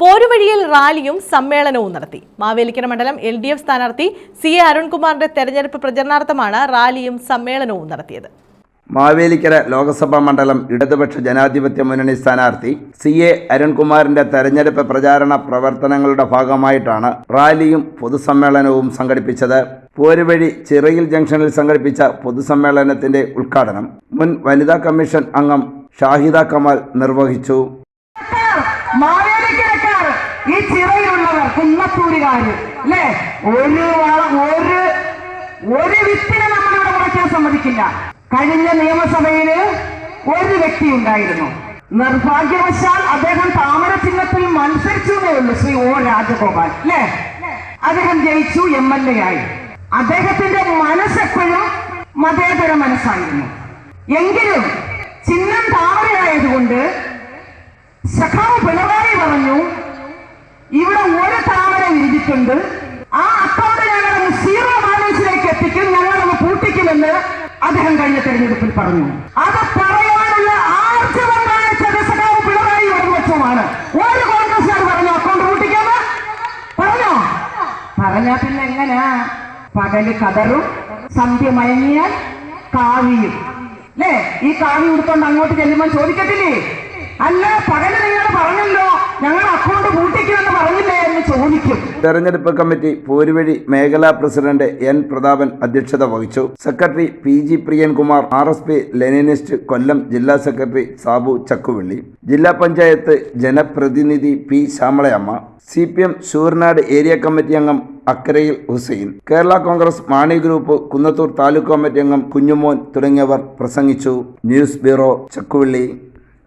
പോരുവഴിയിൽ റാലിയും സമ്മേളനവും നടത്തി. മാവേലിക്കര മണ്ഡലം എൽ ഡി എഫ് സ്ഥാനാർത്ഥി സി എ അരുൺകുമാറിന്റെ തെരഞ്ഞെടുപ്പ് പ്രചരണാർത്ഥമാണ് റാലിയും സമ്മേളനവും നടത്തിയത്. മാവേലിക്കര ലോക്സഭാ മണ്ഡലം ഇടതുപക്ഷ ജനാധിപത്യ മുന്നണി സ്ഥാനാർത്ഥി സി എ അരുൺകുമാറിന്റെ തെരഞ്ഞെടുപ്പ് പ്രചാരണ പ്രവർത്തനങ്ങളുടെ ഭാഗമായിട്ടാണ് റാലിയും പൊതുസമ്മേളനവും സംഘടിപ്പിച്ചത്. പോരുവഴി ചിറയിൽ ജംഗ്ഷനിൽ സംഘടിപ്പിച്ച പൊതുസമ്മേളനത്തിന്റെ ഉദ്ഘാടനം മുൻ വനിതാ കമ്മീഷൻ അംഗം ഷാഹിദ കമാൽ നിർവഹിച്ചു. ചിറയിലുള്ളവർ കുന്നത്തൂരുകാര് അല്ലേ? ഒരു ഒരു ഒരു വിത്തിനെ നമ്മളിവിടെ മുടക്കാൻ സമ്മതിക്കില്ല. കഴിഞ്ഞ നിയമസഭയിൽ ഒരു വ്യക്തി ഉണ്ടായിരുന്നു. നിർഭാഗ്യവശാൽ അദ്ദേഹം താമര ചിഹ്നത്തിൽ മത്സരിച്ചു എന്നേ ഉള്ളൂ ശ്രീ ഓ രാജഗോപാൽ അല്ലേ? അദ്ദേഹം ജയിച്ചു എം എൽ എ ആയി അദ്ദേഹത്തിന്റെ മനസ്സെപ്പോഴും മതേതര മനസ്സായിരുന്നു. എങ്കിലും ചിഹ്നം താമരയായതുകൊണ്ട് സഖാവ് പിണറായി പറഞ്ഞു ഇവിടെ ഒരു താമര വിരിഞ്ഞിട്ടുണ്ട് ആ അക്കൗണ്ട് ഞങ്ങൾ സീറോ ബാലൻസിലേക്ക് എത്തിക്കും ഞങ്ങളൊന്ന് പൂട്ടിക്കുമെന്ന് അദ്ദേഹം കഴിഞ്ഞ തെരഞ്ഞെടുപ്പിൽ പറഞ്ഞു. അത് പറയാനുള്ള ആർജവം കാണിച്ച സഖാവ് പിണറായി ഒരുപക്ഷമാണ് ഒരു കോൺഗ്രസ്സുകാർ പറഞ്ഞു അക്കൗണ്ട് പൂട്ടിക്കാന്ന് പറഞ്ഞോ? പറഞ്ഞാ പിന്നെ എങ്ങനാ? പകൽ കതറും സന്ധ്യ മയങ്ങിയാൽ കാവിയും. അല്ലേ ഈ കാവി ഉടുത്തോണ്ട് അങ്ങോട്ട് ചെല്ലുമ്പോൾ ചോദിക്കത്തില്ലേ? അല്ല പകൽ തെരഞ്ഞെടുപ്പ് കമ്മിറ്റി പോരുവഴി മേഖലാ പ്രസിഡന്റ് എൻ പ്രതാപൻ അധ്യക്ഷത വഹിച്ചു. Secretary P G Priyankumar R S P Leninist Kollam ജില്ലാ സെക്രട്ടറി സാബു ചക്കുവള്ളി ജില്ലാ പഞ്ചായത്ത് ജനപ്രതിനിധി P Shyamalayamma C P M Sooranad area committee അംഗം അക്കരയിൽ ഹുസൈൻ കേരള കോൺഗ്രസ് മാണി ഗ്രൂപ്പ് കുന്നത്തൂർ താലൂക്ക് കമ്മിറ്റി അംഗം കുഞ്ഞുമോൻ തുടങ്ങിയവർ പ്രസംഗിച്ചു. News bureau Chakkuvalli